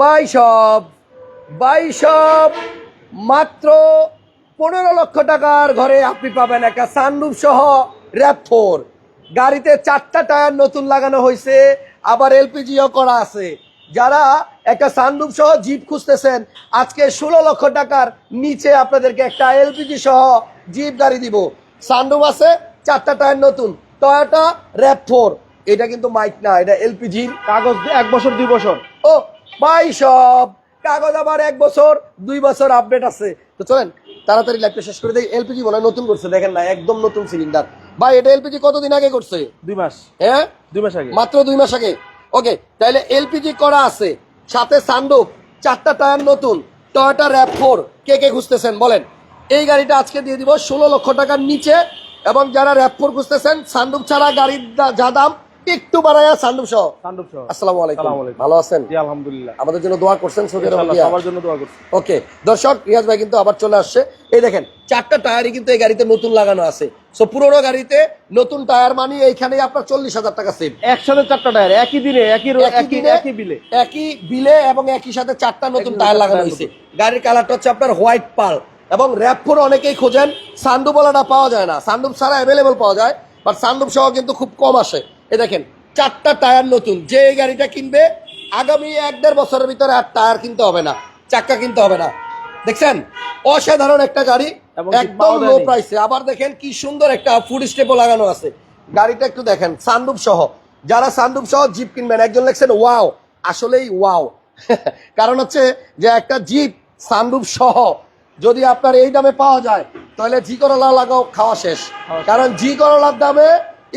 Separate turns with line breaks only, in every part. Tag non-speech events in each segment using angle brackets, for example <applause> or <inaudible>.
বাইশব বাইশব মাত্র পনেরো লক্ষ টাকার ঘরে আপনি পাবেন একটা সানরুফ সহ র্যাপ ফোর গাড়িতে চারটা টায়ার নতুন লাগানো হয়েছে আবার এলপিজিও করা আছে। যারা একটা সানরুফ সহ জিপ খুঁজতেছেন আজকে ষোলো লক্ষ টাকার নিচে আপনাদেরকে একটা এলপিজি সহ জিপ গাড়ি দিব। সানরুফ আছে চারটা টায়ার নতুন। টয়োটা র্যাপ ফোর এটা কিন্তু মাইক না এটা এলপিজির।
কাগজ এক বছর দুই বছর।
ও ভাই সব। কাগজ আবার এক বছর দুই বছর আপডেট আছে। তো চলেন তাড়াতাড়ি লাইফটা শেষ করে দেই। এলপিজি মনে নতুন করছে? দেখেন না একদম নতুন সিলিন্ডার ভাই এটা এলপিজি কতদিন আগে করছে?
দুই মাস।
হ্যাঁ?
দুই মাস আগে।
মাত্র দুই মাস আগে। ওকে তাহলে এলপিজি করা আছে? সাথে সানরুফ চারটা টায়ার নতুন টয়োটা র্যাপ ফোর কে কে খুঁজতেছেন? বলেন। এই গাড়িটা আজকে দিয়ে দিব ষোলো লক্ষ টাকার নিচে। এবং যারা র্যাপ ফোর খুঁজতেছেন সানরুফ ছাড়া গাড়ির যা দাম একটু বাড়ায়া সানরুফ সহ।
সান্ডুপ সহ।
আসসালামু আলাইকুম। ভালো আছেন?
জি আলহামদুলিল্লাহ।
আমাদের জন্য দোয়া করছেন সৌদি আরব
ইনশাআল্লাহ সবার জন্য দোয়া করছি।
ওকে দর্শক রিয়াজ ভাই কিন্তু আবার চলে আসছে। এই দেখেন চারটা টায়ারই কিন্তু এই গাড়িতে নতুন লাগানো আছে। সো পুরোনো গাড়িতে নতুন টায়ার মানি এইখানে আপনার চল্লিশ হাজার টাকা সেভ
একসাথে চারটা টায়ার একই দিনে একই
একই
একই বিলে।
একই বিলে এবং একই সাথে চারটা নতুন টায়ার লাগানো হয়েছে গাড়ির কালারটা হচ্ছে আপনার হোয়াইট পাল এবং র্যাপফোর অনেকেই খোঁজেন। সানরুফ বলাটা পাওয়া যায় না। সানরুফ ছাড়া অ্যাভেলেবল পাওয়া যায় বাট সানরুফ সহ কিন্তু খুব কম আসে। এই দেখেন চারটা টায়ার নতুন। যে এই গাড়িটা কিনবে আগামী এক দেড় বছরের ভিতরে আর টায়ার কিনতে হবে না চাক্কা কিনতে হবে না। দেখছেন? অসাধারণ একটা গাড়ি একদম লো। প্রাইসে আবার দেখেন কি সুন্দর একটা ফুড স্টেপও লাগানো আছে। গাড়িটা একটু দেখেন সানরুফ সহ। যারা সানরুফ সহ জিপ কিনবেন একজন লেখছেন ওয়াও আসলেই ওয়াও <laughs> কারণ হচ্ছে যে একটা জিপ সানরুফ সহ যদি আপনার এই দামে পাওয়া যায় তাহলে জি করলা লাগাও খাওয়া শেষ। কারণ জি করলার দামে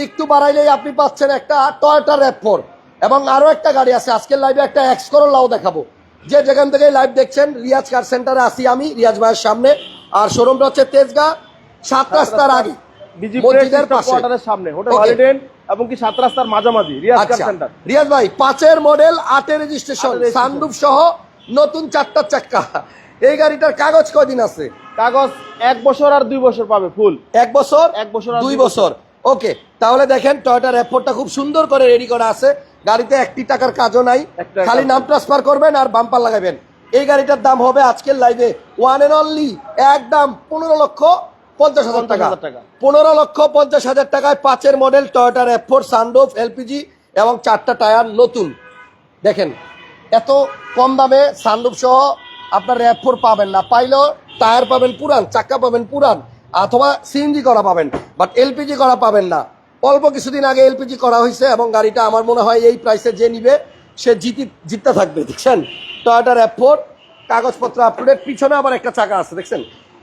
একটু বাড়াইলেই আপনি পাচ্ছেন একটা টয়টা র্যাপফোর এবং আরও একটা গাড়ি আছে। আজকের লাইভে একটা এক্স করলাও দেখাবো। যে যেখান থেকে লাইভ দেখছেন রিয়াজ কার সেন্টারে আসি আমি রিয়াজ ভাইয়ের সামনে। আর শোরুমটা হচ্ছে তেজগা সাত রাস্তার আগে। মসজিদের পাশে।
সামনে হোটেল এবং কি সাত রাস্তার মাঝামাঝি রিয়াজ কার
আচ্ছা।
সেন্টার
রিয়াজ ভাই পাঁচের মডেল আটের রেজিস্ট্রেশন সানরুফ সহ নতুন চারটা চাক্কা এই গাড়িটার কাগজ কয়দিন আছে?
কাগজ এক বছর আর দুই বছর পাবে ফুল
এক বছর?
এক বছর
দুই বছর। ওকে তাহলে দেখেন টয়টা র্যাপোর্টটা খুব সুন্দর করে রেডি করা আছে। গাড়িতে একটি টাকার কাজও নাই। খালি নাম ট্রান্সফার করবেন আর বাম্পার লাগাবেন। এই গাড়িটার দাম হবে আজকের লাইভে ওয়ান এন্ড অনলি একদম পনেরো লক্ষ পঞ্চাশ হাজার টাকা।
50,000 টাকা।
পনেরো লক্ষ পঞ্চাশ হাজার টাকায় পাঁচের মডেল টয়োটা র্যাপোর সানরুফ এলপিজি এবং চারটা টায়ার নতুন। দেখেন এত কম দামে সানরুফ সহ আপনার র্যাপফোর পাবেন না। পাইলেও টায়ার পাবেন পুরান চাক্কা পাবেন পুরান। অথবা সিএনজি করা পাবেন বাট এলপিজি করা পাবেন না। অল্প কিছুদিন আগে এলপিজি করা হয়েছে এবং গাড়িটা আমার মনে হয় এই প্রাইসে যে নিবে, সে জিতি, জিততে থাকবে, দেখছেন? টয়োটার অ্যাপ ফোর কাগজপত্র আপ টু ডেট পিছনে আবার একটা চাকা আছে, দেখছেন?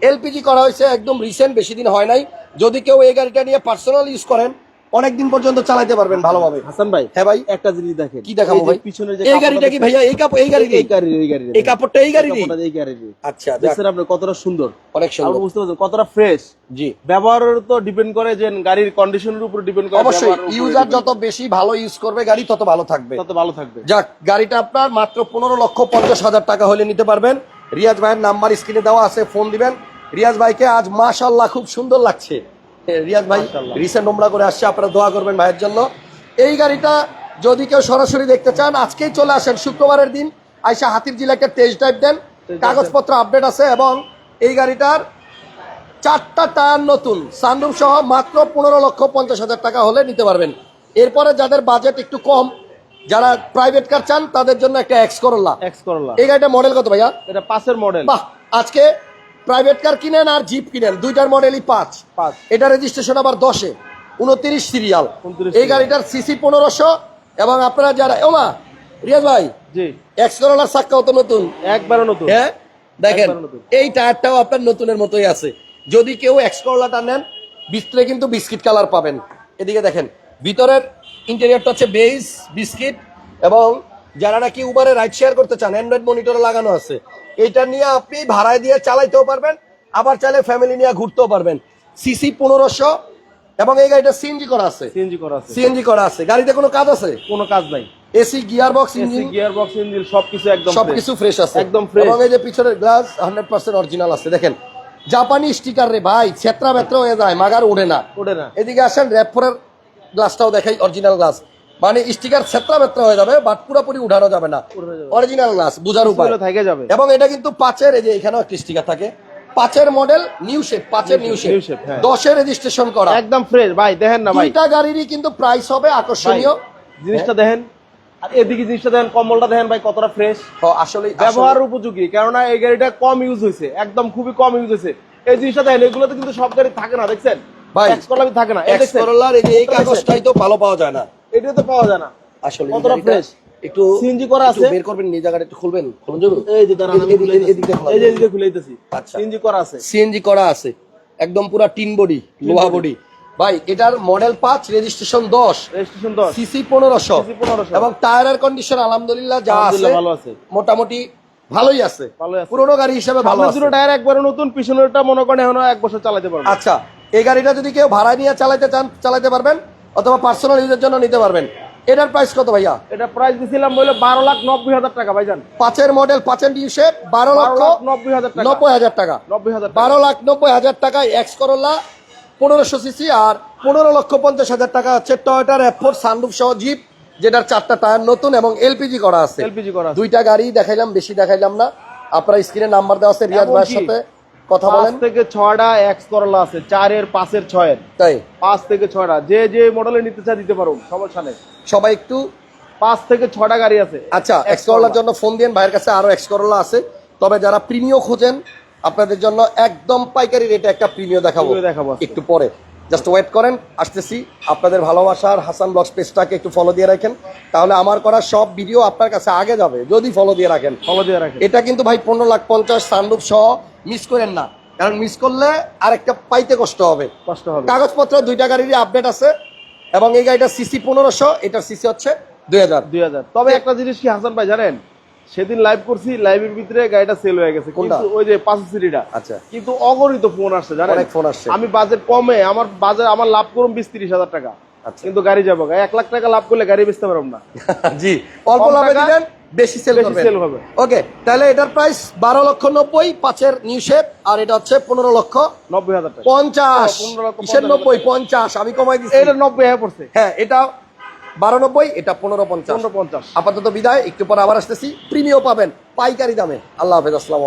এলপিজি করা হয়েছে একদম রিসেন্ট বেশি দিন হয় নাই। যদি কেউ এই গাড়িটা নিয়ে পার্সোনাল ইউজ করেন অনেক দিন পর্যন্ত চালাতে পারবেন ভালোভাবে।
হাসান ভাই
হ্যাঁ ভাই।
একটা জিনিস দেখেন
কি দেখাবো ভাই?
পিছনে যে
এই গাড়িটা কি ভাইয়া? এই কাপড় এই গাড়ি
এই গাড়ির এই গাড়ির
এই কাপড়টা এই গাড়ি
কাপড়টা এই গাড়ির
আচ্ছা
দেখছেন আপনি কতটা সুন্দর?
অনেক সুন্দর।
আপনি বুঝতে পারছেন কতটা ফ্রেশ
জি।
ব্যবহারের তো ডিপেন্ড করে যে গাড়ির কন্ডিশনের উপর ডিপেন্ড করে
অবশ্যই ইউজার যত বেশি ভালো ইউজ করবে গাড়ি তত ভালো থাকবে।
তত ভালো থাকবে।
যাক গাড়িটা আপনার মাত্র পনেরো লক্ষ পঞ্চাশ হাজার টাকা হলে নিতে পারবেন। রিয়াজ ভাইয়ের নাম্বার স্ক্রিনে দেওয়া আছে ফোন দিবেন। রিয়াজ ভাইকে আজ মাশাল্লাহ খুব সুন্দর লাগছে। রিয়াজ ভাই রিসেন্ট নোংরা করে আসছে আপনারা দোয়া করবেন ভাইয়ের জন্য। এই গাড়িটা যদি কেউ সরাসরি দেখতে চান আজকেই চলে আসেন শুক্রবারের দিন আইসা হাতির জিলাকে টেস্ট ড্রাইভ দেন। কাগজপত্র আপডেট আছে এবং এই গাড়িটার চারটা টায়ার নতুন। সানরুম সহ মাত্র পনেরো লক্ষ পঞ্চাশ হাজার টাকা হলে নিতে পারবেন। এরপরে যাদের বাজেট একটু কম যারা প্রাইভেট কার চান তাদের জন্য একটা এক্স করল্লা
এক্স
এই গাড়িটা মডেল কত ভাইয়া?
এটা পাঁচের মডেল
বাহ আজকে প্রাইভেট কার কিনেন আর জিপ কিনেন। দুইটার মডেলই পাঁচ।
পাঁচ।
এটা রেজিস্ট্রেশন আবার দশে। উনত্রিশ সিরিয়াল এই গাড়িটার সিসি পনেরোশো এবং আপনারা যারা ওমা রিয়াজ ভাই
জি।
এক্স করলার তো নতুন?
একবারও নতুন।
হ্যাঁ? দেখেন। এই টায়ারটাও আপনার নতুনের মতোই আছে। যদি কেউ এক্সকরলাটা নেন ডিসপ্লে কিন্তু বিস্কিট কালার পাবেন। এদিকে দেখেন ভিতরের ইন্টেরিয়রটা হচ্ছে বেস বিস্কিট এবং যারা নাকি উবারে রাইড শেয়ার করতে চান অ্যান্ড্রয়েড মনিটরে লাগানো আছে এটা নিয়ে আপনি ভাড়ায় দিয়ে চালাইতেও পারবেন আবার চাইলে ফ্যামিলি নিয়ে ঘুরতেও পারবেন। সিসি পনেরোশো এবং এই গাড়িটা সিএনজি করা আছে।
সিএনজি করা আছে।
সিএনজি করা আছে। গাড়িতে কোনো কাজ আছে?
কোনো কাজ নাই।
AC gear box
AC
engine
gear box engine সবকিছু একদম
সবকিছু ফ্রেশ আছে।
একদম fresh।
এবং এই যে পিছনের গ্লাস হান্ড্রেড পার্সেন্ট অরিজিনাল আছে। দেখেন জাপানি স্টিকার রে ভাই ছেত্রা বেত্রা হয়ে যায় মাগার ওঠে না।
ওঠে না।
এদিকে আসেন র্যাপফোরের গ্লাসটাও দেখাই অরিজিনাল গ্লাস মানে স্টিকার ছেত্রা মেত্রা হয়ে যাবে বাট পুরোপুরি উঠানো যাবে না। অরিজিনাল গ্লাস বুঝার উপায়।
থেকে যাবে।
এবং এটা কিন্তু পাঁচের এই যে এখানেও একটি স্টিকার থাকে। পাঁচের মডেল নিউ শেপ পাঁচের নিউ শেপ রেজিস্ট্রেশন করা।
একদম ফ্রেশ ভাই দেখেন না ভাই।
দুইটা গাড়িরই কিন্তু প্রাইস হবে আকর্ষণীয়।
জিনিসটা দেখেন। আর এদিকে জিনিসটা দেখেন কম্বলটা দেখেন ভাই কতটা ফ্রেশ
আসলে
ব্যবহার উপযোগী কেননা এই গাড়িটা কম ইউজ হয়েছে একদম খুবই কম ইউজ হয়েছে। এই জিনিসটা দেখেন এগুলোতে কিন্তু সব গাড়ি থাকে না দেখছেন?
ভাই,
থাকে না এই দেখছেন?
এই কাগজটাই তো ভালো পাওয়া যায় না।
এটা তো পাওয়া যায় না।
আসলে
কতটা fresh?
একটু
CNG করা আছে?
বের করবেন জায়গাটা একটু খুলবেন খুলুন যাব
এই যে দাঁড়ান আমি খুলে এই যে এদিকে
আচ্ছা।
সিএনজি করা আছে।
সিএনজি করা আছে। একদম পুরো টিন বডি লোহা বডি। ভাই এটার মডেল পাঁচ রেজিস্ট্রেশন দশ।
রেজিস্ট্রেশন 10
সিসি পনেরোশো।
CC 1500
এবং টায়ারের কন্ডিশন আলহামদুলিল্লাহ যা আছে
ভালো আছে।
মোটামুটি ভালোই আছে। পুরোনো গাড়ি হিসেবে ভালো আছে।
দুটো টায়ার একবারে নতুন পিছনেরটা মনে করেন এখনও এক বছর চালাতে পারবে
আচ্ছা এই গাড়িটা যদি কেউ ভাড়া নিয়ে চালাতে চান চালাতে পারবেন? অথবা পার্সোনাল ইউজের জন্য নিতে পারবেন। এটার প্রাইস কত ভাইয়া?
এটা প্রাইস দিছিলাম বলে বারো লাখ নব্বই হাজার টাকা ভাইজান।
পাঁচের মডেল পাঁচের ডিউসের বারো
বারো
লক্ষ
লাখ নব্বই হাজার টাকা।
নব্বই হাজার টাকা।
নব্বই হাজার টাকা।
বারো লাখ নব্বই হাজার টাকায় এক্স করোলা পনেরোশো সিসি আর পনেরো লক্ষ পঞ্চাশ হাজার টাকা হচ্ছে টয়োটার অ্যাফোর সানরুফ সহ জিপ যেটার চারটা টায়ার নতুন এবং এলপিজি করা আছে।
এলপিজি করা আছে।
দুইটা গাড়ি দেখাইলাম বেশি দেখাইলাম না। আপনার স্ক্রিনে নাম্বার দেওয়া আছে রিয়াজ ভাইয়ের সাথে। কথা বলেন।
থেকে ছয়টা এক্স করলা আছে চারের পাঁচের ছয়ের।
তাই?
পাঁচ থেকে ছয়টা। যে যে মডেলে নিতে চায় দিতে পারো সমস্যা নেই।
সবাই একটু
পাঁচ থেকে ছটা গাড়ি আছে
আচ্ছা এক্স করলার জন্য ফোন দিন ভাইয়ের কাছে আরও এক্স করলা আছে। তবে যারা প্রিমিয় খোঁজেন আপনাদের জন্য একদম পাইকারি রেটে একটা প্রিমিয় দেখাবো।
দেখাবো
একটু পরে। জাস্ট ওয়েট করেন আসতেছি। আপনাদের ভালোবাসার হাসান ব্লগস পেজটাকে একটু ফলো দিয়ে রাখেন। তাহলে আমার করা সব ভিডিও আপনার কাছে আগে যাবে যদি ফলো দিয়ে রাখেন।
ফলো দিয়ে রাখেন।
এটা কিন্তু ভাই পনেরো লাখ পঞ্চাশ সানরূপ সহ মিস করেন না। কারণ মিস করলে আরেকটা পাইতে কষ্ট হবে।
কষ্ট হবে।
কাগজপত্র দুইটা গাড়িরই আপডেট আছে। এবং এই গাড়িটা সিসি পনেরোশো এটার সিসি হচ্ছে দুই হাজার।
দুই হাজার। তবে একটা জিনিস কি হাসান ভাই জানেন? সেদিন লাইভ করছি লাইভের ভিতরে গাড়িটা সেল হয়ে গেছে।
কোনটা?
ওই যে পাঁচ সিরিটা
আচ্ছা।
কিন্তু অগণিত ফোন আসছে জানেন?
অনেক ফোন আসছে।
আমি বাজেট কমে আমার বাজেট আমার লাভ করুন বিশ তিরিশ হাজার টাকা।
আচ্ছা।
কিন্তু গাড়ি যাব এক লাখ টাকা লাভ করলে গাড়ি বেচতে পারব না। <laughs>
জি অল্প লাভে দিবেন বেশি সেল
sell হবে।
ওকে তাহলে এটার প্রাইস বারো লক্ষ নব্বই পাঁচের নিউ শেপ আর এটা হচ্ছে পনেরো লক্ষ
নব্বই হাজার টাকা।
পঞ্চাশ
ও, 15 লক্ষ
নব্বই? পঞ্চাশ আমি কমাই দিচ্ছি
এটা নব্বই হয়ে পড়ছে।
হ্যাঁ এটা বারো নব্বই এটা পনেরো পঞ্চাশ।
পনেরো পঞ্চাশ।
আপাতত বিদায় একটু পরে আবার আসতেছি। প্রিমিয় পাবেন পাইকারি দামে। আল্লাহ হাফেজ আসসালাম